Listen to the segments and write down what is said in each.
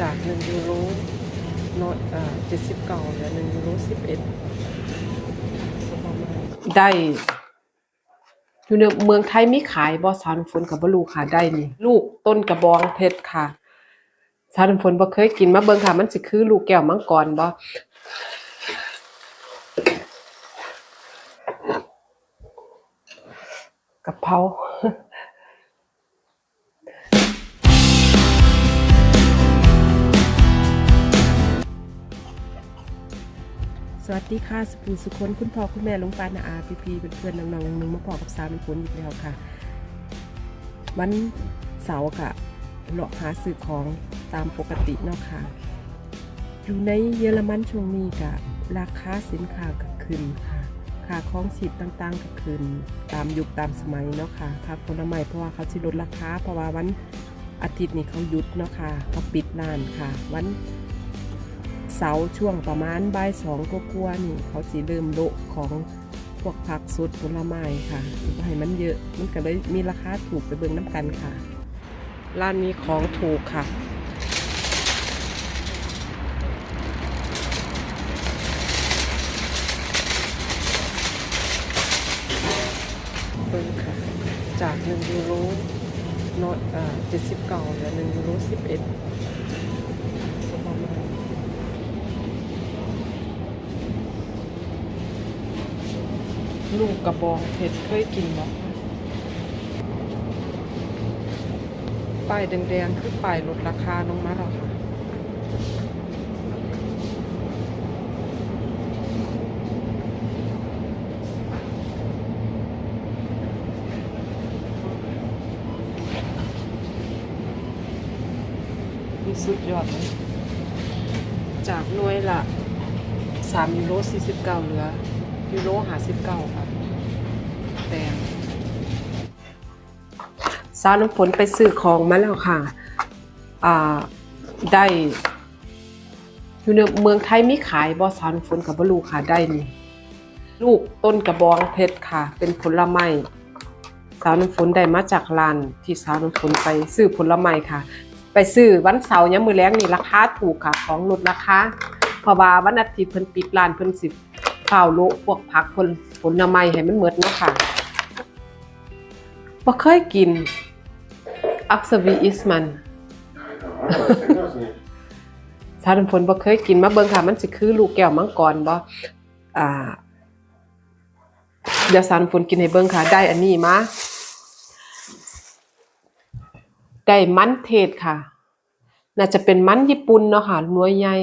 จากหนึ่งยูโรนอยอ่าเจ็ดสิบเก้าเหลือหนึ่งยูโรสิบเอ็ดได้อยู่ในเมืองไทยมีขายบ่สานฝนกับบลูค่ะได้นี่ ลูกต้นกระบองเพชรค่ะสานฝนบ่เคยกินมาเบิ่งค่ะ มันสิคือลูกแก้วมังกรบ่กะเพรา สวัสดีค่ะสุภูสุคนคุณพ่อคุณแม่ลุงปานาอาพีพีเพื่อนๆน้องๆนึงมาพอกับสาวน้ำฝนอีกแล้วค่ะ วันเสาร์ค่ะเลาะหาซื้อของตามปกติเนาะค่ะ อยู่ในเยอรมันช่วงนี้กะราคาสินค้าก็ขึ้นค่ะค่าของชีพต่างๆก็ขึ้นตามยุคตามสมัยเนาะค่ะผักผลไม้เพราะว่าเขาสิลดราคาเพราะว่าวันอาทิตย์นี้เขาหยุดเนาะค่ะเขาปิดร้านค่ะ วัน เสาร์ช่วงประมาณบ่ายสองกว่าๆนี่ เขาสิเริ่มโลของพวกผักสดผลไม้ค่ะสิบให้มันเยอะมันก็เลยมีราคาถูกไปเบิ่งน้ำกันค่ะ ร้านนี้ของถูกค่ะเบิ้งค่ะ จากหนึ่งยูโรน้อยอ่าเจ็ดสิบเก้าเหลือหนึ่งยูโรสิบเอ็ด ลูกกระบองเพชรเคยกินบ่ป้ายแดงๆคือป้ายลดราคาลงมาแล้วค่ะมีสุดยอดเลยจากหน่วยละสามยูโรสี่สิบเก้าเหลือยูโรห้าสิบเก้าค่ะ ดงสาวน้ำฝนไปซื้อของมาแล้วค่ะอ่าได้อยู่ในเมืองไทยมีขายบ่สาวน้ำฝนกับบลูค่ะได้นี่ลูกต้นกระบองเพชรค่ะ เป็นผลไม้สาวน้ำฝนได้มาจากร้านที่สาวน้ำฝนไปซื้อผลไม้ค่ะ ไปซื้อวันเสาร์ยามมือแลงนี่ราคาถูกค่ะ ของลดราคาเพราะว่าวันอาทิตย์เพิ่นปิดร้านเพิ่นสิฝ้าวโลพวกผักผลผลไม้ให้มันเหมดเนาะค่ะ บ่เคยกิน อักษวีอิสมันสาวน้ำฝนบ่เคยกินมาเบิ่งค่ะ มันสิคือลูกแก้วมังกรบ่อ่าเดี๋ยวสารฝนกินให้เบิ่งค่ะ ได้อันนี้มาได้มันเทศค่ะ น่าจะเป็นมันญี่ปุ่นเนาะค่ะหน่วยใหญ่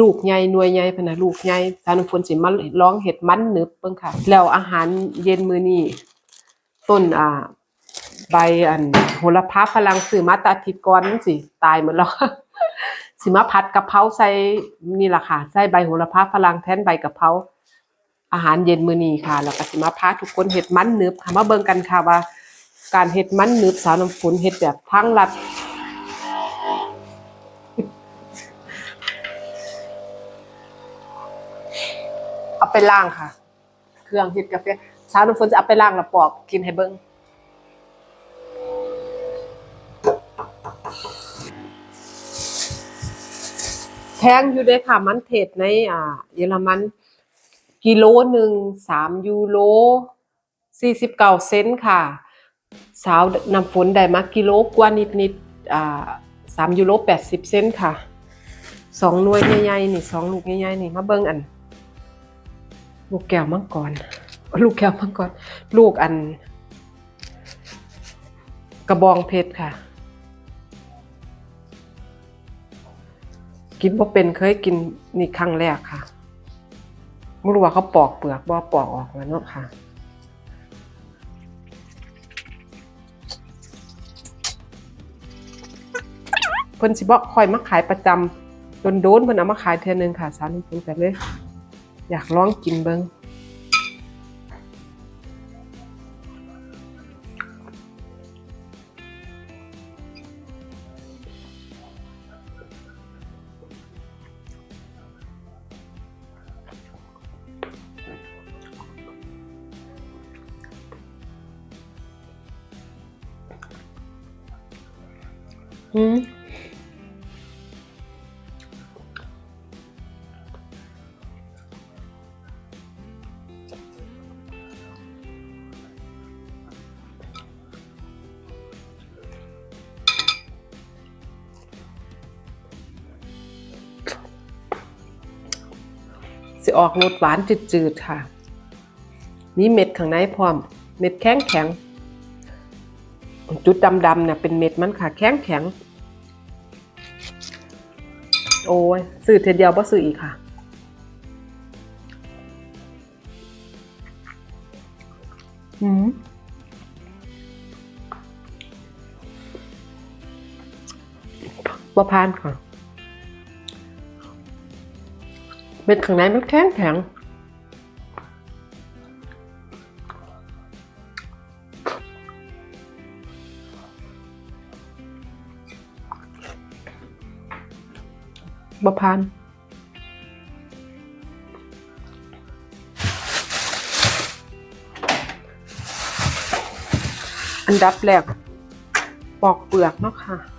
ลูกใหญ่หน่วยใหญ่พะนะลูกใหญ่สารฝนสิมาลองเห็ดมันหนึบเบิ่งค่ะ แล้วอาหารเย็นมื้อนี้ ต้นอ่าใบอันโหระพาฝรั่งซื้อมาตาทิตย์ก่อนสิตายหมดแล้วสิมาผัดกะเพราใส่นี่แหละค่ะใส่ใบโหระพาฝรั่งแทนใบกะเพราอาหารเย็นมื้อนี้ค่ะ แล้วก็สิมาพาทุกคนเฮ็ดมันหนึบค่ะมาเบิ่งกันค่ะว่า การเฮ็ดมันหนึบสาวน้ำฝนเฮ็ดแบบทางลัดเอาไปล้างค่ะ เครื่องเฮ็ดกาแฟ สาวน้ำฝนจะเอาไปล้างแล้วปอกกินให้เบิ่งแพงอยู่ด้วยค่ะ มันเทศในอ่าเยอรมัน กิโลหนึ่งสามยูโรสี่สิบเก้าเซนค่ะ สาวนำฝนได้มากิโลกว่านิดนิดอ่าสามยูโรแปดสิบเซนค่ะสองหน่วยใหญ่ๆนี่สองลูกใหญ่ๆนี่มาเบิ่งอัน ลูกแก้วมังกร ลูกแก้วมังกรลูกอัน กระบองเพชรค่ะ กินบ่เป็นเคยกินนี่ครั้งแรกค่ะไม่รู้ว่าเขาปอกเปลือกบ่ปอกออกแล้วเนาะค่ะเพิ่นสิบ่คอยมาขายประจำโดนๆเพิ่นเอามาขายเทื่อนึงค่ะสารเพิ่นก็เลย อยากลองกินเบิ่ง ออกรสหวานจืดๆค่ะมีเม็ดข้างในพร้อม เม็ดแข็งแข็งๆจุดดำๆเนี่ยเป็นเม็ดมันค่ะแข็งแข็งๆโอ้ยซื้อเทอเดียวบ่ซื้ออีกค่ะอืมบ่พานค่ะ เม็ดข้างในมันแข็งแข็งบ่พานอันดับแรกปอกเปลือกเนาะค่ะ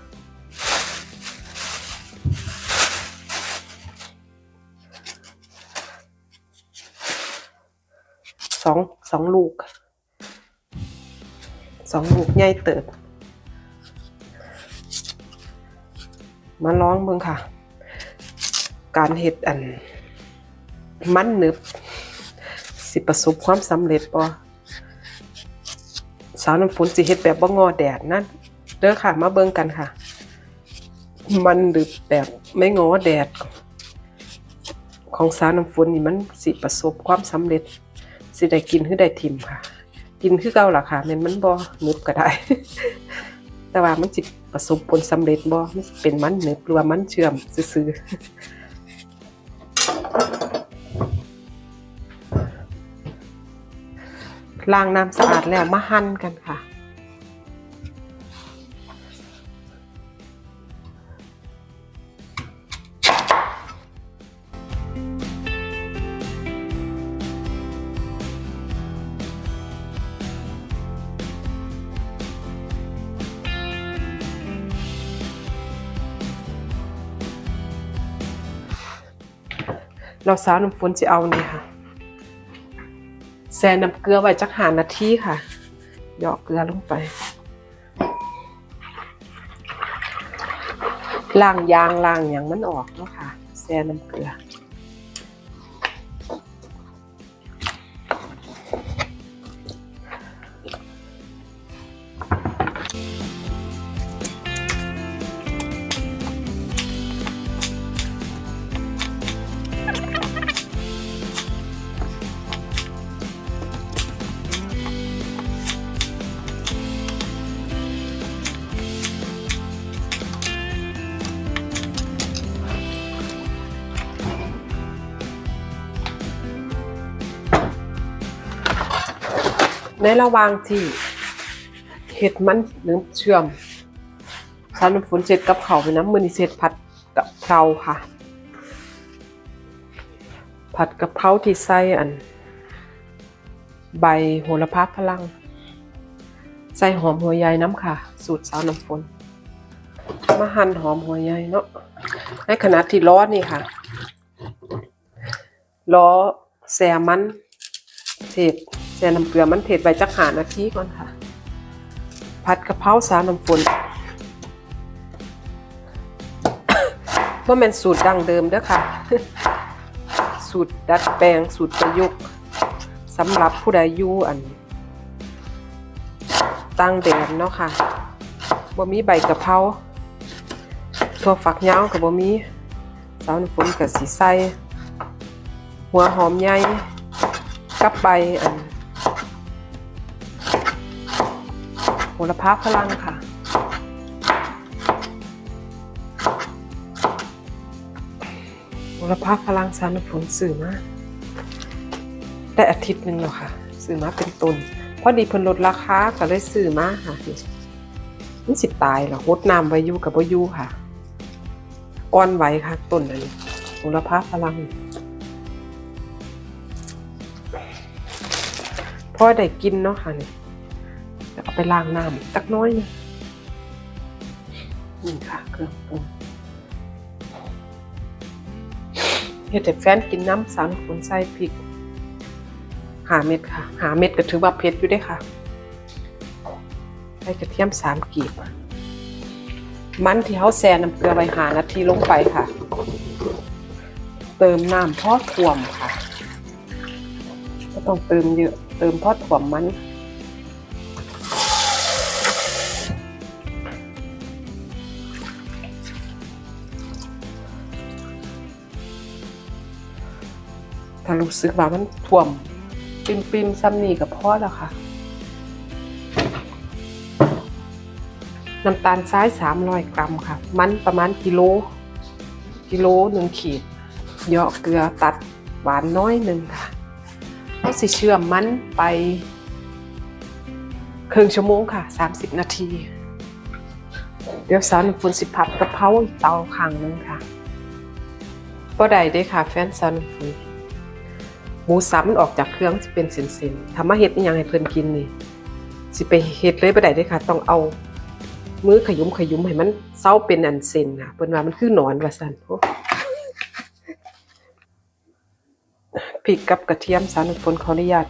สองสองลูกสองลูกใหญ่เติบ มาลองเบิ่งค่ะ การเฮ็ดอัน มันหนึบ สิประสบความสำเร็จบ่สาวน้ำฝนสิเฮ็ดแบบบ่งอแดดนั่นเด้อค่ะ มาเบิ่งกันค่ะ มันหนึบแบบไม่งอแดด ของสาวน้ำฝนนี่มันสิประสบความสำเร็จ สิได้กินคือได้ทิมค่ะ กินคือเก่าล่ะค่ะแม่นมันบ่หนึบก็ได้ แต่ว่ามันสิประสบผลสำเร็จบ่มันเป็นมันหนึบหรือว่ามันเชื่อมซื่อล้างน้ำสะอาดแล้วมาหั่นกันค่ะ เราสาวน้ำฝนจะเอานี่ค่ะแซ่น้ำเกลือไว้จักหานาทีค่ะหยอกเกลือลงไปล้างยางล้างอย่างมันออกเนาะค่ะแซ่น้ำเกลือ ในระหว่างที่เห็ดมันหรือเชื่อมสารน้ำฝนเสร็จกับเขาไปน้ำมือนี้เสร็จผัดกะเพราค่ะ ผัดกะเพราที่ใส่อัน ใบโหระพาพลัง ใส่หอมหัวใหญ่น้ำค่ะ สูตรสาวน้ำฝนมาหั่นหอมหัวใหญ่เนาะในขณะที่ร้อนนี่ค่ะล้อแซมันเทศ แซน้ำเกลือมันเทศไปจักหานาทีก่อนค่ะ ผัดกะเพราสาน้ำฝนว่ามันสูตรดั้งเดิมเด้อค่ะ สูตรดัดแปลงสูตรประยุกต์สำหรับผู้ใดอยู่อัน ตั้งแดนเนาะค่ะบ่มีใบกะเพราถั่วฝักยาวกับบ่มีสาวน้ำฝนกับสีใส่หัวหอมใหญ่กับใบอัน ระพาพลังค่ะ โหระพาพลังสารผลสื่อมาได้อาทิตย์หนึ่งแล้วค่ะ สื่อมาเป็นต้นพอดีเพิ่นลดราคาก็เลยซื้อมาค่ะนี่มันสิตายเหรอหดน้ำไว้ยูกับบ่อยู่ค่ะอ่อนไหวค่ะต้นอันนี้โหระพาพลังพอได้กินเนาะค่ะนี่ เดี๋ยวเอาไปล้างน้ำสักน้อยหนึงนี่ค่ะเครื่องปรุงเฮ็ดให้แฟนกินน้ำสารฝนใส่พริกหาเม็ดค่ะ หาเม็ดก็ถือว่าเผ็ดอยู่เด้ค่ะใส่กระเทียมสามกีบ มันที่เขาแซ่น้ำเกลือไว้หานาทีลงไปค่ะ เติมน้ำพอถ่วมค่ะ ก็ต้องเติมเยอะ เติมพอถ่วมมัน ถ้ารู้สึกว่ามันถ่วมปิมปิมๆซ้ำนี่กับพ่อแล้วค่ะ น้ำตาลทรายสามร้อยกรัมค่ะ มันประมาณกิโล กิโลหนึ่งขีดเหยาะเกลือตัดหวานน้อยหนึ่งค่ะเอาสิเชื่อมมันไปครึ่งชั่วโมงค่ะ 30 นาที เดี๋ยวสาวน้ำฝนสิผัดกระเพราอีกเตาข้างหนึงค่ะก็ได้เด้ค่ะ แฟนสาวน้ำฝน หมูสับมันออกจากเครื่องสิเป็นเส้นๆทำมาเฮ็ดอีหยังให้เพิ่นกินนี่ สิไปเฮ็ดเลยบ่ได้เด้ค่ะ ต้องเอา มือขยุมขยุมให้มันเศร้าเป็นอันเซนค่ะเพิ่นว่ามันคือหนอนว่าซั่นโอพริกกับกระเทียมสารฝนขออนุญาต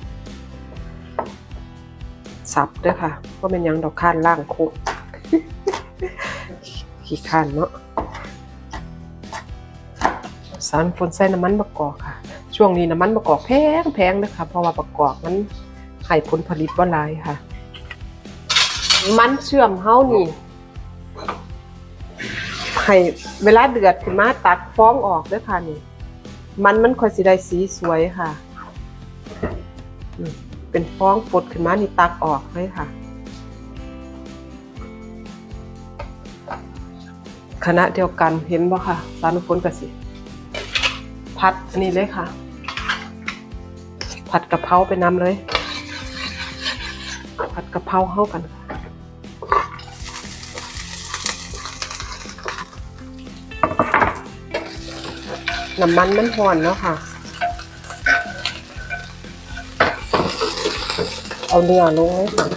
สับด้อค่ะว่าเป็นยังดอกข้านล่างคตรขี้ข้านเนาะสารฝนใส่น้ำมันมะกอกค่ะ ช่วงนี้น้ำมันมะกอกแพงแพงนะคะเพราะว่าประกอบมันให้ผลผลิตบ่หลายค่ะ มันเชื่อมเฮานี่ให้เวลาเดือดขึ้นมาตักฟองออกเด้วยค่ะนี่ มันมันค่อยสิได้สีสวยค่ะ เป็นฟองปดขึ้นมานี่ตักออกเลยค่ะคณะเดียวกันเห็นบ่ค่ะ สานุพลกสิ พัดอันนี้เลยค่ะ ผัดกะเพราไปนำเลย ผัดกะเพราเข้ากัน น้ำมันมันห่อนแล้วค่ะ เอาเนื้อลงเลยค่ะ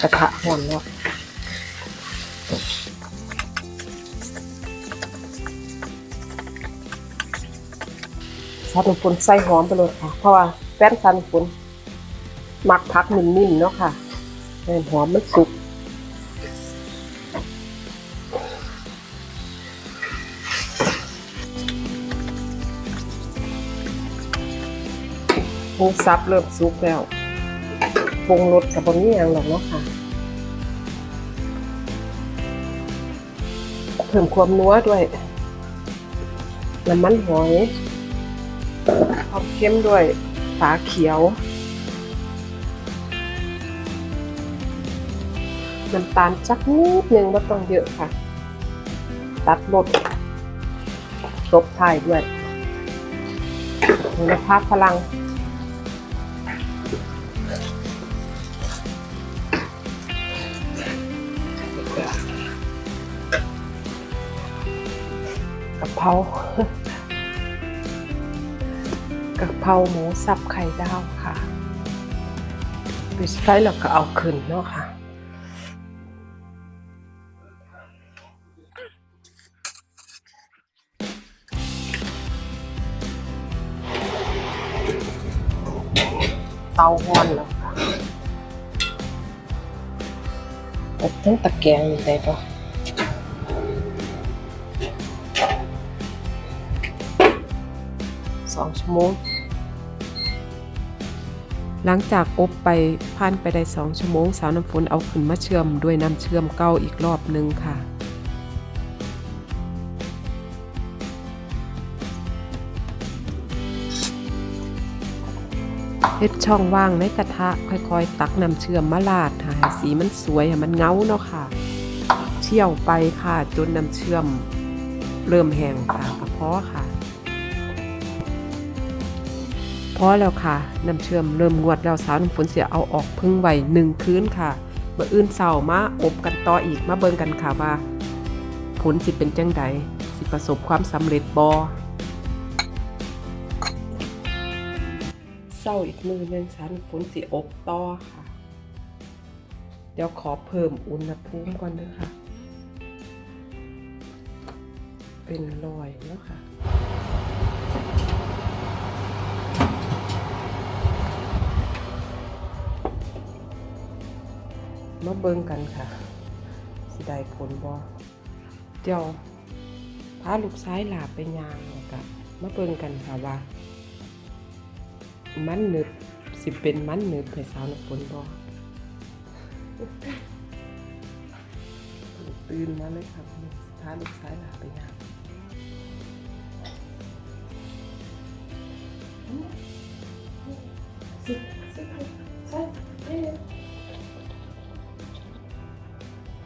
กระทะห่อนแล้ว ซาดุฝนใส่หอมไปเลยค่ะ เพราะว่าแป้นซาดุฝนมักพักนิ่มๆเนาะค่ะให้หอมมันสุกหมูสับเริ่มสุกแล้วปรุงรสกับบนนี้ยังหรอกเนาะค่ะ เพิ่มความนัวด้วย น้ำมันหอย ความเข้มด้วยฝาเขียว น้ำตาลจักนิดนึงไม่ต้องเยอะค่ะ ตัดรสลบท้ายด้วยโหระพาพลังกะเพราะเพราหมูสับไข่ดาวค่ะปิดไฟแล้วก็เอาขึ้นเนาะค่ะเตาหอนแล้วค่ะอบทั้งตะแกรงอยู่ได้ปะสองชั่วโมง หลังจากอบไปผ่านไปได้สองชั่วโมง สาวน้ำฝนเอาขึ้นมาเชื่อมด้วยน้ำเชื่อมเก้าอีกรอบหนึ่งค่ะเฮ็ดช่องว่างในกระทะค่อยๆ ตักน้ำเชื่อมมาลาดค่ะให้สีมันสวยมันเงาเนาะค่ะ เชี่ยวไปค่ะจนน้ำเชื่อมเริ่มแห้งค่ะกระเพาะค่ะ อแล้วค่ะน้ำเชื่อมเริ่มงวดแล้วสาวน้ำฝนเสียเอาออกพึ่งไว้หนึ่งคืนค่ะเมื่ออื่นเสาร์มาอบกันต่ออีกมาเบิ่งกันค่ะว่า ผลสิเป็นจังใดสิประสบความสำเร็จบอเศร้าอีกมือหนึงสาวน้ำฝนสิอบต่อค่ะ เดี๋ยวขอเพิ่มอุณหภูมิก่อนนะคะ เป็นรอยแล้วค่ะ มาเบิ่งกันค่ะ สิได้ผลบ่เดี๋ยวพาลูกซ้ายหลาบไปยางแล้วก็มาเบิ่งกันค่ะว่า มันหนึบสิเป็นมันหนึบให้สาวน้ำฝนบ่ตื่นมาเลยครับพาลูกซ้ายหลาบไปยาง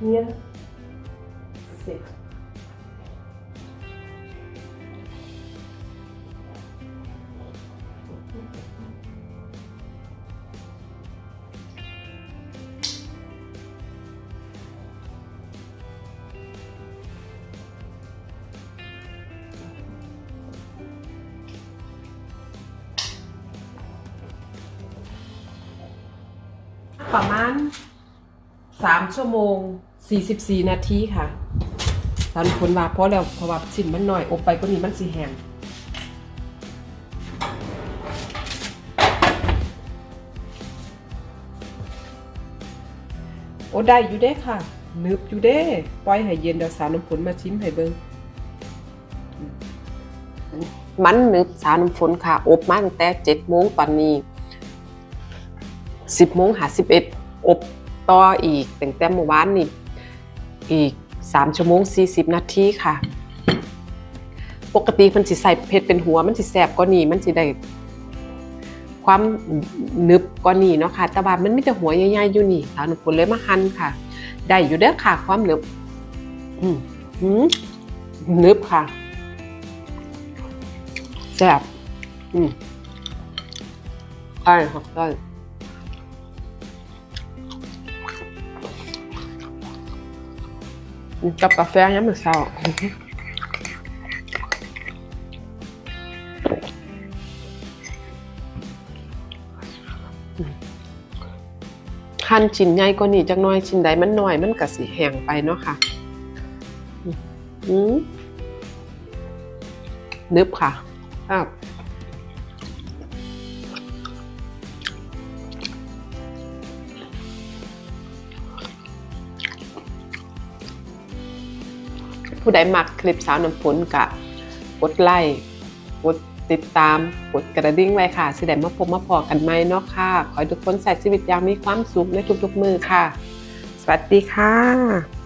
Hier. Sit. ประมาณสามชั่วโมง สี่สิบสี่นาทีค่ะตอนคนว่าเพราะแล้วเพราะว่าชิ้นมันหน่อย อบไปก็นี้มันสีแห้งโอ้ได้อยู่เด้ค่ะนึบอยู่เด้ปล่อยให้เย็นเดี๋ยวสาวน้ำฝนมาชิมให้เบิ่งมันนึบสาวน้ำฝนค่ะ อบมาตั้งแต่เจ็ดโมงตอนนี้สิบโมงหาสิบเอ็ดอบต่ออีกตั้งแต่เมื่อวานนี่ อีกสามชั่วโมงสี่สิบนาทีค่ะ ปกติมันสิใส่เผ็ดเป็นหัวมันสิแสบกว่านี้มันสิได้ความนึบกว่านี้เนาะค่ะ แต่ว่ามันไมีแต่หัวใหญ่ๆอยู่นี่สาวหนุฝนเลยมาหั่นค่ะ ได้อยู่เด้อค่ะ ความนึบอือนึบค่ะแซ่บอืมใช่ค่ะใช่ กับกาแฟยังไม่เศร้าขั้นชิ้นใหญ่กว่านี้จักน้อยชิ้นใดมันน้อยมันก็สิแห้งไปเนาะค่ะอืมนึบค่ะครับ ผู้ใดมักคลิปสาวน้ำฝนกะกดไลค์กดติดตามกดกระดิ่งไว้ค่ะ สิได้มาพบมาพอกันไหมเนาะค่ะ ขอให้ทุกคนใส่ชีวิตอย่างมีความสุขในทุกๆมือค่ะ สวัสดีค่ะ